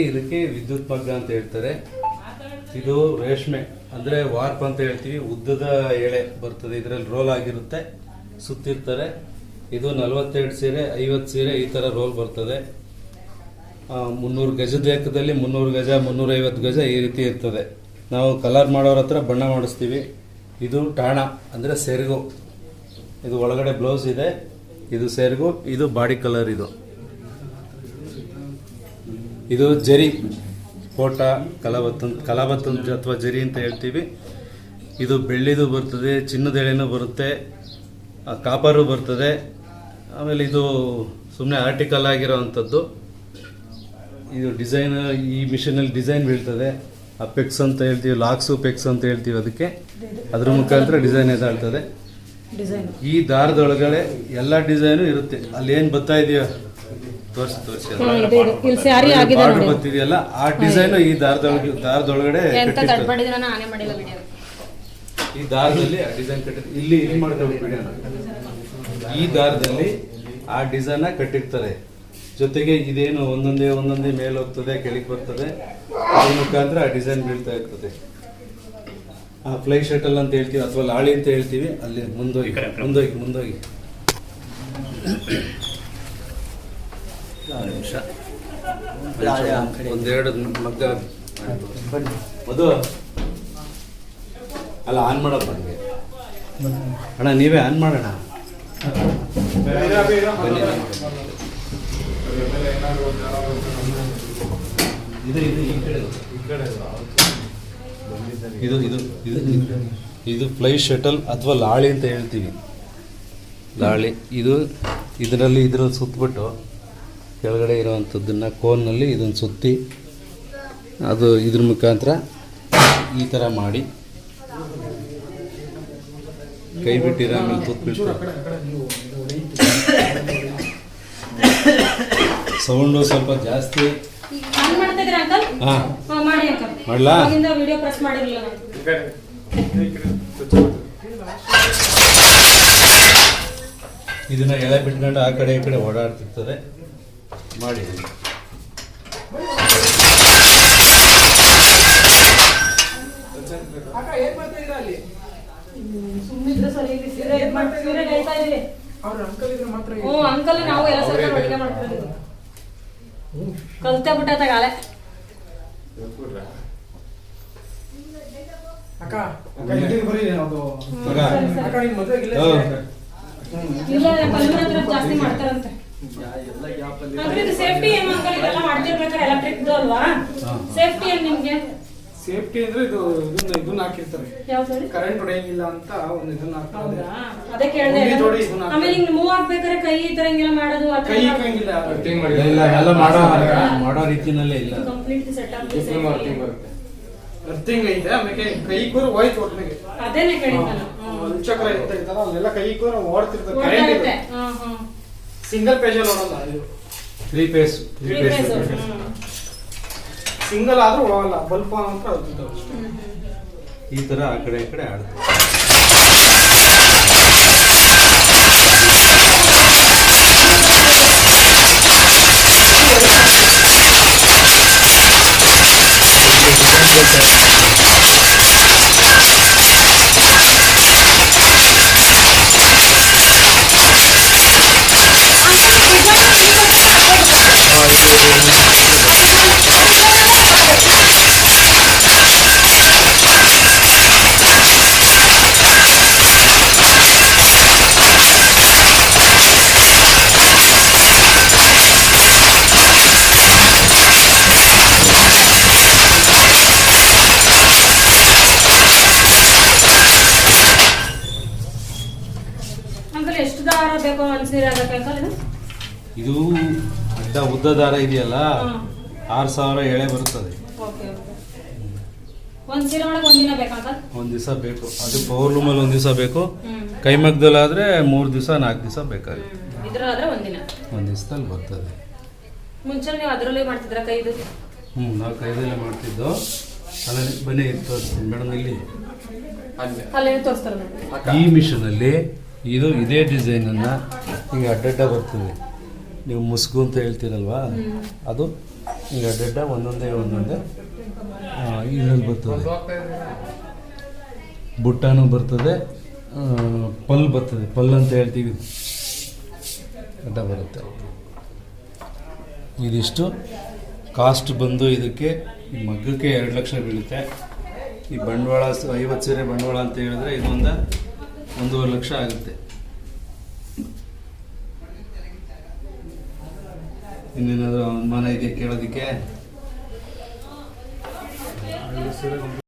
ಇದಕ್ಕೆ ವಿದ್ಯುತ್ ಮಗ್ಗ ಅಂತ ಹೇಳ್ತಾರೆ. ಇದು ರೇಷ್ಮೆ, ಅಂದ್ರೆ ವಾರ್ಪ್ ಅಂತ ಹೇಳ್ತೀವಿ. ಉದ್ದದ ಎಳೆ ಬರ್ತದೆ, ಇದರಲ್ಲಿ ರೋಲ್ ಆಗಿರುತ್ತೆ. ಸುತ್ತಿರ್ತಾರೆ. ಇದು ನಲವತ್ತೆರಡು ಸೀರೆ, ಐವತ್ತು ಸೀರೆ ಈ ತರ ರೋಲ್ ಬರ್ತದೆ. ಮುನ್ನೂರು ಗಜದ ಲೆಕ್ಕದಲ್ಲಿ ಮುನ್ನೂರು ಗಜ, ಮುನ್ನೂರೈವತ್ತು ಗಜ ಈ ರೀತಿ ಇರ್ತದೆ. ನಾವು ಕಲರ್ ಮಾಡೋರ ಹತ್ರ ಬಣ್ಣ ಮಾಡಿಸ್ತೀವಿ. ಇದು ಟಾಣ, ಅಂದರೆ ಸೆರಗು. ಇದು ಒಳಗಡೆ ಬ್ಲೌಸ್ ಇದೆ. ಇದು ಸೆರಗು, ಇದು ಬಾಡಿ ಕಲರ್ ಇದು. ಇದು ಜರಿ ಫೋಟ ಕಲಾವತ್ತನ್ ಕಲಾವತ್ತನ್ ಅಥವಾ ಜರಿ ಅಂತ ಹೇಳ್ತೀವಿ. ಇದು ಬೆಳ್ಳಿದು ಬರ್ತದೆ ಚಿನ್ನದ ಎಳೆನೂ ಬರುತ್ತೆ ಆ, ಕಾಪರು ಬರ್ತದೆ. ಆಮೇಲೆ ಇದು ಸುಮ್ಮನೆ ಆರ್ಟಿಕಲ್ ಆಗಿರೋವಂಥದ್ದು. ಇದು ಡಿಸೈನ್ ಈ ಮಿಷಿನಲ್ಲಿ ಡಿಸೈನ್ ಬೀಳ್ತದೆ. ಆ ಪೆಕ್ಸ್ ಅಂತ ಹೇಳ್ತೀವಿ ಲಾಕ್ಸು ಪೆಕ್ಸ್ ಅಂತ ಹೇಳ್ತೀವಿ ಅದಕ್ಕೆ. ಅದ್ರ ಮುಖಾಂತರ ಡಿಸೈನ್ ಎದಾಳ್ತದೆ ಈ ದಾರದೊಳಗಡೆ ಎಲ್ಲ ಡಿಸೈನು ಇರುತ್ತೆ. ಅಲ್ಲಿ ಏನು ಬರ್ತಾ ಇದೆಯೋ? ತೋರಿಸಿ ತೋರಿಸಿ ಇಲ್ಲಿ ಸ್ಯಾರಿ ಆಗಿದೆ ನೋಡಿ. ಬರ್ತಿದೆಯಲ್ಲ? ಆ ಡಿಸೈನ್ ಈ ದಾರದೊಳಗೆ ದಾರದೊಳಗಡೆ ಎಂತ ಕಟ್ಟಿರ್ತಾರೆ. ತಡ್ಪಡಿದ್ರೆ ನಾನೇ ಮಾಡಿಲ್ಲ ವಿಡಿಯೋ ಈ ದಾರದಲ್ಲಿ ಆ ಡಿಸೈನ್ ಕಟ್ಟಿ ಇಲ್ಲಿ ಇಲ್ಲಿ ಮಾಡ್ಕೋಬೇಕು ಈ ದಾರದಲ್ಲಿ ಆ ಡಿಸೈನ್ ಕಟ್ಟಿರ್ತಾರೆ. ಜೊತೆಗೆ ಇದೇನು ಒಂದೊಂದೇ ಒಂದೊಂದೇ ಮೇಲೆ ಹೋಗ್ತದೆ ಕೆಳಗೆ ಬರ್ತದೆ. ಅದ್ರ ಮುಖಾಂತರ ಆ ಡಿಸೈನ್ ಬೀಳ್ತಾ ಇರ್ತದೆ. ಆ ಫ್ಲೈ ಶಟಲ್ ಅಂತ ಹೇಳ್ತೀವಿ ಅಥವಾ ಲಾಳಿ ಅಂತ ಹೇಳ್ತೀವಿ ಅಲ್ಲಿ ಮುಂದೋಗಿ ಮುಂದೋಗಿ ಮುಂದೋಗಿ. ನಿಮಿಷ. ಒಂದೆರಡು ಮಗ್ಗ ಮಧು. ಅಲ್ಲ ಆನ್ ಮಾಡಪ್ಪ ಹಂಗೆ. ಅಣ್ಣ ನೀವೇ ಆನ್ ಮಾಡೋಣ. ಇದು ಇದು ಈ ಕಡೆ ಇದು ಇದು ಇದು ಇದು ಫ್ಲೈ ಶಟಲ್ ಅಥವಾ ಲಾಳಿ ಅಂತ ಹೇಳ್ತೀವಿ. ಲಾಳಿ ಇದು ಇದರಲ್ಲಿ ಇದರಲ್ಲಿ ಸುತ್ತಬಿಟ್ಟು ಕೆಳಗಡೆ ಇರುವಂಥದ್ದನ್ನು ಕೋನ್ನಲ್ಲಿ ಇದನ್ನು ಸುತ್ತಿ ಅದು ಇದ್ರ ಮುಖಾಂತರ ಈ ಥರ ಮಾಡಿ. ಕೈ ಬಿಟ್ಟಿರ ಆಮೇಲೆ ತುತ್ಬಿಟ್ಟು ಸೌಂಡು ಸ್ವಲ್ಪ ಜಾಸ್ತಿ. ಹಾ. ಮಾಡ್ಲಾ? ಇದನ್ನ ಎಳೆ ಬಿಟ್ಕೊಂಡು ಆ ಕಡೆ ಈ ಕಡೆ ಓಡಾಡ್ತಿರ್ತದೆ. ಮಾಡಿ. ಸುಮ್ಮನಿದ್ರೆ ಸರಿ ಇಲ್ಲಿ ಸೀರೆ ಇದ್ ಮಾಡಿ ಸೀರೆ ನೇಯ್ತಾ ಇದೀವಿ ಅವ್ರ ಅಂಕಲ್ ಇದ್ರೆ ಮಾತ್ರ ಹ್ಞೂ ಅಂಕಲ್ ನಾವು ಎಲ್ಲ ಅಡುಗೆ ಕಲ್ತೆ ಬಿಟ್ಟತ್ತಾಗಾಲೆ ಅಕ್ಕ ಅಕ್ಕ ನಿನ್ ಮದ್ವೆಗೆ ಇಲ್ಲೇ ಹತ್ರ ಜಾಸ್ತಿ ಮಾಡ್ತಾರಂತೆ. ಸೇಫ್ಟಿ ಏನು ಅಂಕಲ್ ಇದೆಲ್ಲ ಮಾಡ್ತಿರ್ಬೇಕಾದ್ರೆ ಎಲೆಕ್ಟ್ರಿಕ್ ಅಲ್ವಾ? ಹಾ. ಸೇಫ್ಟಿ ಏನು ನಿಮ್ಗೆ? ಸೇಫ್ಟಿ ಅಂದ್ರೆ ಇದು ಇದನ್ನ ಇದನ್ನ ಹಾಕಿರ್ತಾರೆ. ಕರೆಂಟ್ ಹೊಡೆಯಂಗಿಲ್ಲ ಅಂತ ಒಂದು ಇದನ್ನ ಹಾಕ್ತಾರೆ. ಅದೇ ಕೇಳಿದೆ. ಆಮೇಲೆ ಹಿಂಗ್ ಮೂವ್ ಆಗ್ಬೇಕಾದ್ರೆ ಕೈ ಈ ತರ ಹಿಂಗೆಲ್ಲ ಮಾಡೋದು ಆ ಕೈ ಹಾಕಂಗಿಲ್ಲ ಇಲ್ಲ ಎಲ್ಲ ಮಾಡೋ ಮಾಡೋ ರೀತಿನಲ್ಲೇ ಇಲ್ಲ. ಕಂಪ್ಲೀಟ್ ಸೆಟ್ ಅರ್ಥಿಂಗ್ ಐತೆ ಆಮೇಲೆ ಕೈ ಕೂರು ಹೋಯ್ತು ಒಟ್ಟಿಗೆ ಅದೇನೆ ಕೇಳಿದ್ ನಾನು ಚಕ್ರ ಇರ್ತಾ ಇರ್ತಾರ ಅಲ್ಲೆಲ್ಲ ಕೈ ಕೂರು ಓಡ್ತಿರ್ತದೆ ಕರೆಂಟ್ ಓಡಾಡುತ್ತೆ ಹಾ ಹಾ. ಸಿಂಗಲ್ ಪೇಜ್ ಅಲ್ಲಿ ಓಡಲ್ಲ ಇದು three phase three phase single ಆದ್ರೂ ಓಡಲ್ಲ ಬಲ್ಪ್ ಅಂತ ಈ ತರ ಆ ಕಡೆ ಈ ಕಡೆ ಆಡ್ತದೆ ಅಂಕಲ್ ಎಷ್ಟು ದಾರ ಬೇಕು ಇದು ಅಡ್ಡ ಉದ್ದ ದಾರ ಇದೆಯಲ್ಲ. ಆರು ಸಾವಿರ ಎಳೆ ಬರುತ್ತದೆ. ಒಂದ್ ದಿವಸ ಬೇಕು. ಅದು ಪವರ್ ಅಲ್ಲಿ ಒಂದ್ ದಿವಸ ಬೇಕು. ಕೈಮಗ್ದಲ್ಲಾದ್ರೆ ಮೂರು ದಿವಸ ನಾಲ್ಕು ದಿವಸ ಬೇಕಾಗುತ್ತೆ. ಒಂದು ದಿವಸದಲ್ಲಿ ಬರ್ತದೆ. ಮುಂಚೆ ನೀವು ಅದರಲ್ಲೇ ಮಾಡ್ತಿದ್ರ ಕೈದು ಹ್ಞೂ ನಾವು ಕೈದಲ್ಲೇ ಮಾಡ್ತಿದ್ದು. ಅಲ್ಲೇ ಬನ್ನಿ ತೋರಿಸ್ತೀನಿ ಮೇಡಮ್ ಇಲ್ಲಿ. ಅಲ್ಲೇ ಮಿಷನ್ ಅಲ್ಲಿ ಈ ಮಿಷನಲ್ಲಿ ಇದು ಇದೇ ಡಿಸೈನನ್ನು ಹಿಂಗೆ ಅಡ್ಡಡ್ಡ ಬರ್ತದೆ. ನೀವು ಮುಸ್ಗು ಅಂತ ಹೇಳ್ತೀರಲ್ವಾ? ಅದು ಹಿಂಗೆ ಅಡ್ಡಡ್ಡ ಒಂದೊಂದೇ ಒಂದೊಂದೇ ಇದರಲ್ಲಿ ಬರ್ತದೆ. ಬುಟ್ಟಾನು ಬರ್ತದೆ ಪಲ್ ಬರ್ತದೆ. ಪಲ್ ಅಂತ ಹೇಳ್ತೀವಿ. ಅಡ್ಡ ಬರುತ್ತೆ. ಇದಿಷ್ಟು. ಕಾಸ್ಟ್ ಬಂದು ಇದಕ್ಕೆ ಈ ಮಗ್ಗಕ್ಕೆ ಎರಡು ಲಕ್ಷ ಬೀಳುತ್ತೆ. ಈ ಬಂಡವಾಳ ಐವತ್ತು ಸೀರೆ ಬಂಡವಾಳ ಅಂತ ಹೇಳಿದ್ರೆ ಇದೊಂದು ಒಂದೂವರೆ ಲಕ್ಷ ಆಗುತ್ತೆ. ಇನ್ನೇನಾದರೂ ಅನುಮಾನ ಇದೆಯಾ ಕೇಳೋದಕ್ಕೆ?